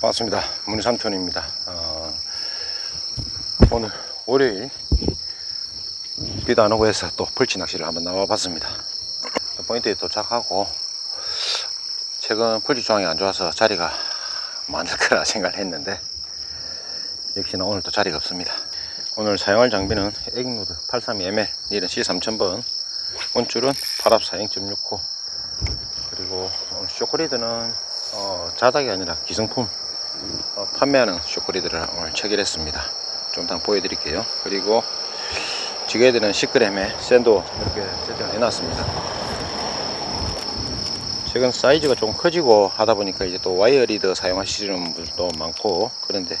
반갑습니다. 문삼촌입니다. 어, 오늘 월요일 비도 안 오고 해서 또 풀치 낚시를 한번 나와 봤습니다. 포인트에 도착하고 최근 풀치 조항이 안 좋아서 자리가 많을 거라 생각을 했는데 역시나 오늘 또 자리가 없습니다. 오늘 사용할 장비는 에깅로드 832ml 닐은 C3000번 원줄은 8합 4.0.69 그리고 쇼크리드는 어, 자작이 아니라 기성품 어, 판매하는 쇼크리드를 오늘 체결했습니다. 좀 이따 보여드릴게요. 그리고 지게들은 10g에 샌도 이렇게 세팅을 해놨습니다. 최근 사이즈가 좀 커지고 하다 보니까 이제 또 와이어 리더 사용하시는 분들도 많고 그런데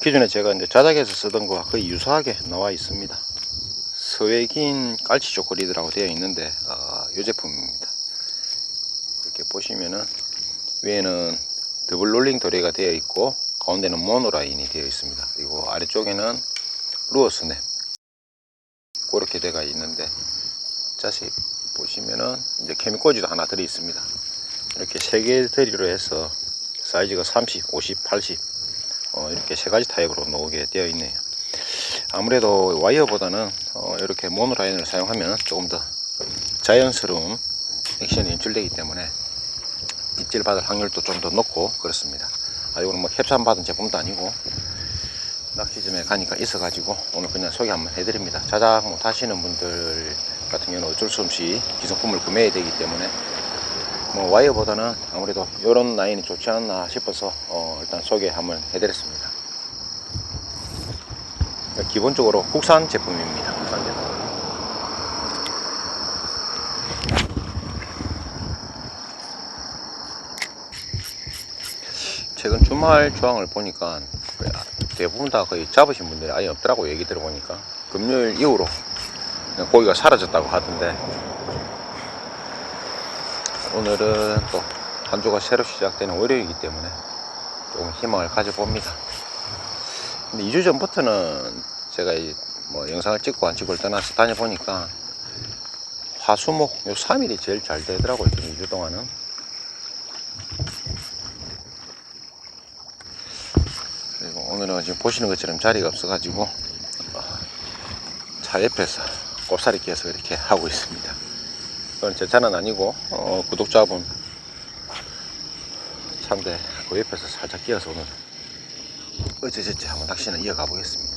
기존에 제가 이제 자작에서 쓰던 거와 거의 유사하게 나와 있습니다. 서외긴 깔치 초콜릿이라고 되어 있는데 어, 이 제품입니다. 이렇게 보시면은 위에는 더블 롤링 도레가 되어 있고 가운데는 모노라인이 되어 있습니다. 그리고 아래쪽에는 루어 스냅 그렇게 되어 있는데 자세히 보시면은 이제 케미코지도 하나 들어 있습니다. 이렇게 세 개 들이로 해서 사이즈가 30, 50, 80 어, 이렇게 세 가지 타입으로 나오게 되어 있네요. 아무래도 와이어보다는 어, 이렇게 모노라인을 사용하면 조금 더 자연스러운 액션이 연출되기 때문에 입질 받을 확률도 좀 더 높고 그렇습니다. 아, 이거는 뭐 협찬 받은 제품도 아니고 낚시점에 가니까 있어가지고 오늘 그냥 소개 한번 해드립니다. 자작 못 하시는 분들 같은 경우는 어쩔 수 없이 기성품을 구매해야 되기 때문에 뭐 와이어보다는 아무래도 이런 라인이 좋지 않나 싶어서 어, 일단 소개 한번 해드렸습니다. 기본적으로 국산 제품입니다. 국산 제품. 최근 주말 조항을 보니까 대부분 다 거의 잡으신 분들이 아예 없더라고 얘기 들어보니까 금요일 이후로 고기가 사라졌다고 하던데 오늘은 또 한 주가 새로 시작되는 월요일이기 때문에 조금 희망을 가져봅니다. 근데 2주 전부터는 제가 이뭐 영상을 찍고 안 찍고를 떠나서 다녀보니까 화수목 요 3일이 제일 잘 되더라고요. 지금 2주 동안은. 오늘은 지금 보시는 것처럼 자리가 없어가지고 어, 차 옆에서 꼽사리 끼어서 이렇게 하고 있습니다. 그건 제 차는 아니고 어, 구독자분 차인데 그 옆에서 살짝 끼어서 오늘 어째저째 한번 낚시는 이어가 보겠습니다.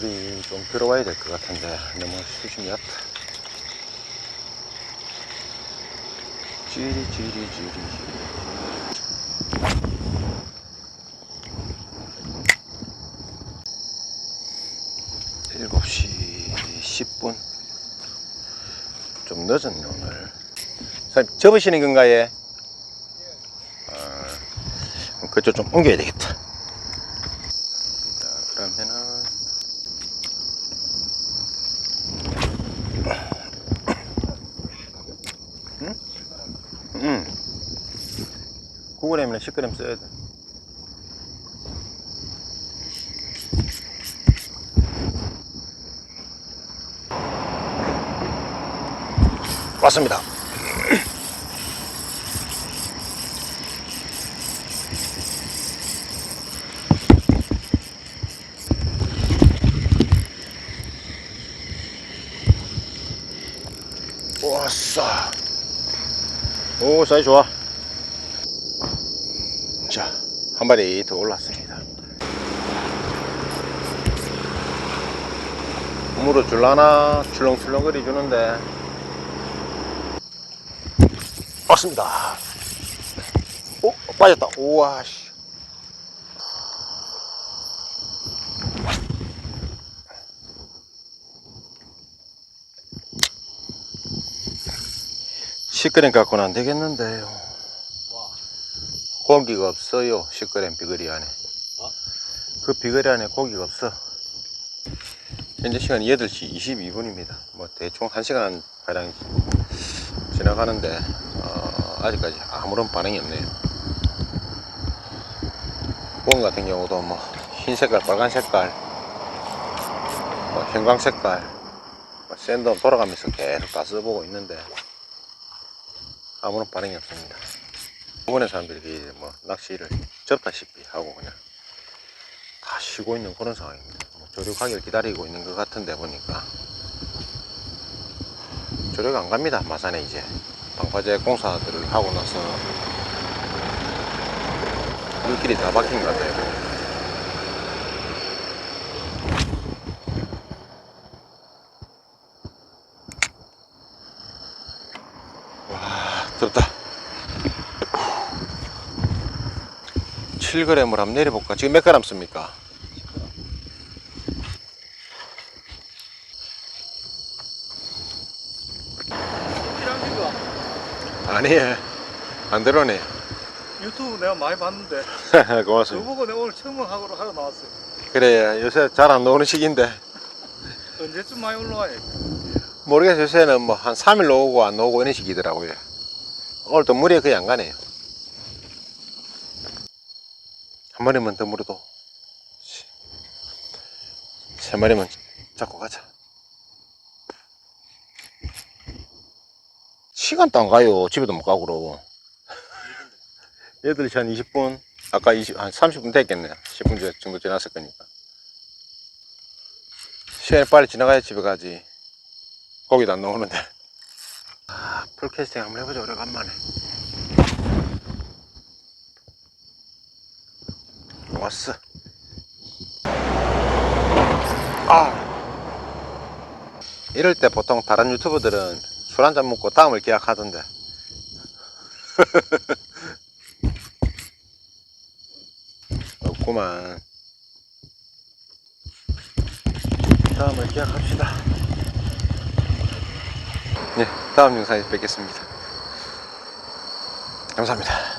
물이 좀 들어와야 될 것 같은데 너무 수심이 얕아. 찌리 찌리 찌리 찌리. 7시 10분. 좀 늦었네, 오늘. 사장님, 접으시는 건가요? 아, 그럼 그쪽 좀 옮겨야 되겠다. 자, 그러면은. 응? 응. 9g이나 10g 써야 돼. 왔습니다. 왔어. 오, 사이즈 좋아. 자, 한 마리 더 올랐습니다. 물어 줄라나 출렁출렁 거리 주는데 왔습니다. 오, 빠졌다. 우와, 씨. 시끄램 갖고는 안 되겠는데요. 고기가 없어요. 시끄램 비거리 안에. 그 비거리 안에 고기가 없어. 현재 시간이 8시 22분입니다. 뭐 대충 1시간 가량 지나가는데 어, 아직까지 아무런 반응이 없네요. 뽕 같은 경우도 뭐 흰 색깔, 빨간 색깔 뭐 형광 색깔 뭐 샌덤 돌아가면서 계속 다 써보고 있는데 아무런 반응이 없습니다. 일본의 사람들이 뭐 낚시를 접다시피 하고 그냥 다 쉬고 있는 그런 상황입니다. 뭐 조력하기를 기다리고 있는 것 같은데 보니까 조력 안 갑니다. 마산에 이제 방파제 공사들을 하고 나서 물길이 다 바뀐 것 같아요. 와, 덥다. 7g을 한번 내려볼까? 지금 몇 g 씁니까? 필요합니까? 아니, 안 들어오네. 유튜브 내가 많이 봤는데 고맙습니다. 저보고 내가 오늘 청문하고 하러 나왔어요. 그래, 요새 잘 안 나오는 시기인데. 언제쯤 많이 올라와요? 모르겠어요. 요새는 뭐 한 3일 나오고 안 나오고 이런 식이더라고요. 오늘도 물에 거의 안 가네요. 한 마리만 더 물어도 씨. 세 마리만 잡고 가자. 시간도 안 가요. 집에도 못 가고 그러고. 8시 한 20분? 아까 20, 한 30분 됐겠네요. 10분 정도 지났을 거니까. 시간이 빨리 지나가야 집에 가지. 거기도 안 나오는데. 아, 풀캐스팅 한번 해보자, 오래간만에. 왔어. 아. 이럴 때 보통 다른 유튜버들은 술 한잔 먹고 다음을 계약하던데. 없구만. 다음을 계약합시다. 네, 다음 영상에서 뵙겠습니다. 감사합니다.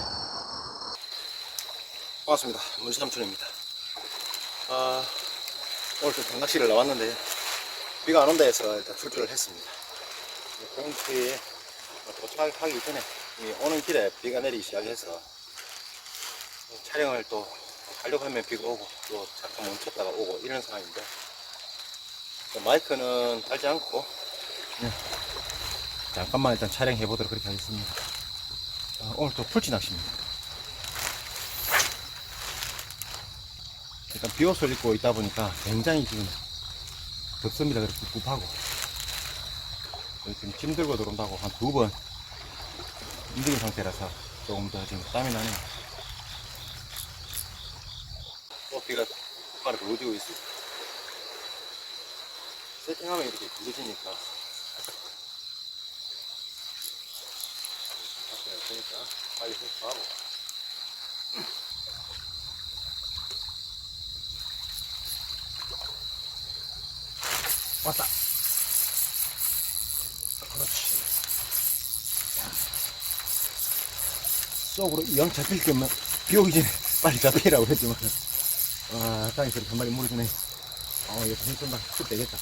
반갑습니다. 문삼촌입니다. 아, 오늘 좀 방낚시를 나왔는데 비가 안 온다 해서 일단 출조를 했습니다. 공트에 도착하기 전에 이 오는 길에 비가 내리기 시작해서 촬영을 또 하려고 하면 비가 오고 또 잠깐 멈췄다가 오고 이런 상황인데 마이크는 달지 않고 잠깐만 일단 촬영해 보도록 그렇게 하겠습니다. 아, 오늘 또 풀치 낚시입니다. 일단 비옷을 입고 있다 보니까 굉장히 지금 덥습니다. 그래서 굽하고 지금 짐 들고 들어온다고 한 두 번 힘든 상태라서 조금 더 지금 땀이 나네요. 또 비가 바로 불어지고 있어요. 세팅하면 이렇게 굳어지니까 그러니까 빨리 세팅하고 왔다. 그렇지. 속으로 영 잡힐 거면 비 오기 전에 빨리 잡히라고 했지만. 아 땅에 저렇게 한 마리 물어주네. 어 이거 힘쓴다 쑥 되겠다.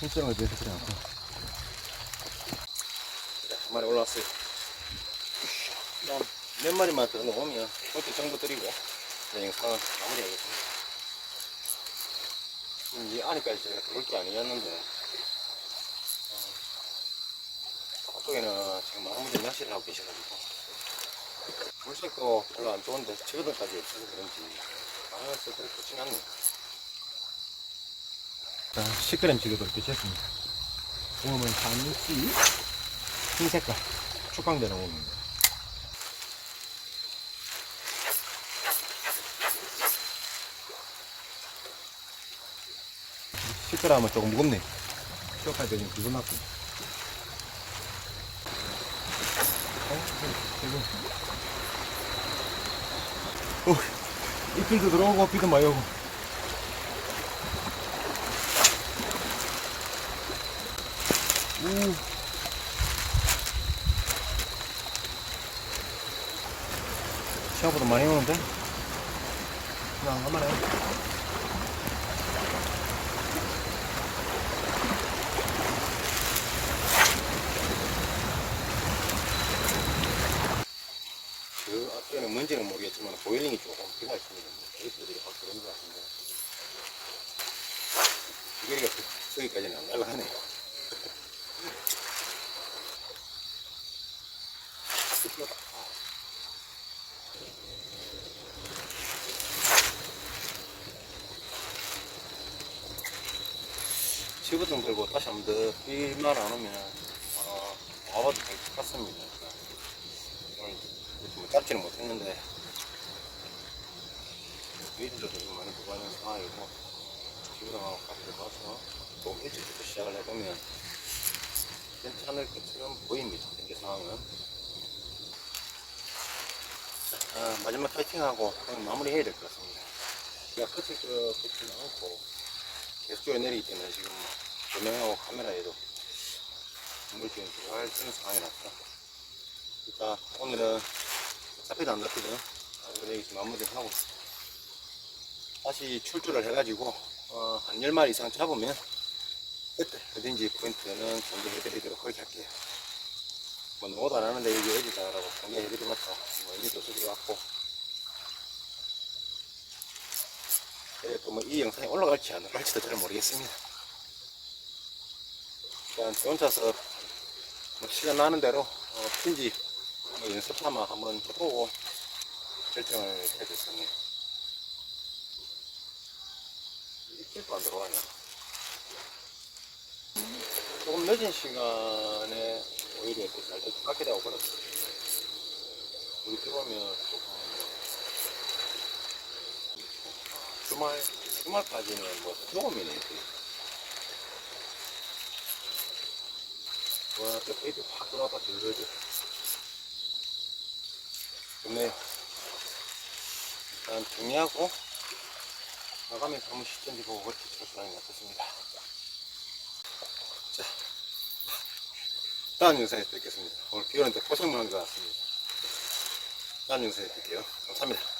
힘성을 위해서 그래 않고. 한 마리 올라왔어요. 몇 마리만 더 넣으면 그때 정보 드리고 네, 영상을 마무리하겠습니다. 음, 이 안에까지 제가 들어올 게 아니었는데 어, 그쪽에는 지금 아무리 낚시를 하고 계셔가지고 물색도 별로 안 좋은데 저거들까지 없어서 그런지 아, 저들이 좋진 않네. 자, 10g 지금 그렇게 쟀습니다. 오늘은 단지 흰 색깔 축광되는 오입니다. 실제로 하면 조금 무겁네. 때좀 기분 나쁘네. 어, 이필도 들어오고 비도 많이 오고. 우. 생각보다 많이 오는데? 그냥 한번에 그 앞에는 뭔지는 모르겠지만 보일링이 조금 비가 있습니다. 에이스들이 확 그런 것 같은데 이거리가 저기까지는 안 날라가네. 시부등 들고 다시 한번더 비만 안 오면 어, 와봐도 될 것 같습니다. 뭐 짧지는 못했는데 위들도 좀 많이 보고 있는 상황이고 시부등하고 같이 가서 또 일찍부터 시작을 해보면 괜찮을 것처럼 보입니다. 현재 상황은. 아, 마지막 파이팅하고 마무리해야 될 것 같습니다. 비가 끝을 그 끝지는 않고 계속적으로 내리기 때문에 지금 조명하고 카메라에도 물기가 들어갈 그런 상황이라서 일단 오늘은 잡히도 안 잡히든 그래 여기서 마무리를 하고. 다시 출조를 해가지고 어, 한 10마리 이상 잡으면 그때 어딘지 포인트는 공개해드리도록 그렇게 할게요. 뭐 노도 안 하는데 여기 어디다라고 공개해드리면서 뭐 여기도 소리 왔고. 그래 또뭐 이 영상이 올라갈지 안 올라갈지도 잘 모르겠습니다. 일단 저 혼자서 뭐 시간 나는 대로 어, 핀 지뭐 연습 삼아 한번 해보고 결정을 해야 됐었네요 이길도 안 들어가냐 조금 늦은 시간에 오히려 이렇게 잘 깎게 되고 그렇죠 우리 들어오면 조금 주말 주말까지는 뭐 조금이네 이렇게. 와, 또 베이비 확 들어왔다. 좋 네요. 일단 정리하고, 나가면서 한번 시던지 보고 그렇게 출발하는 게 어떻습니다. 자, 다음 영상에서 뵙겠습니다. 오늘 비 오는데 고생만 한것 같습니다. 다음 영상에 뵐게요. 감사합니다.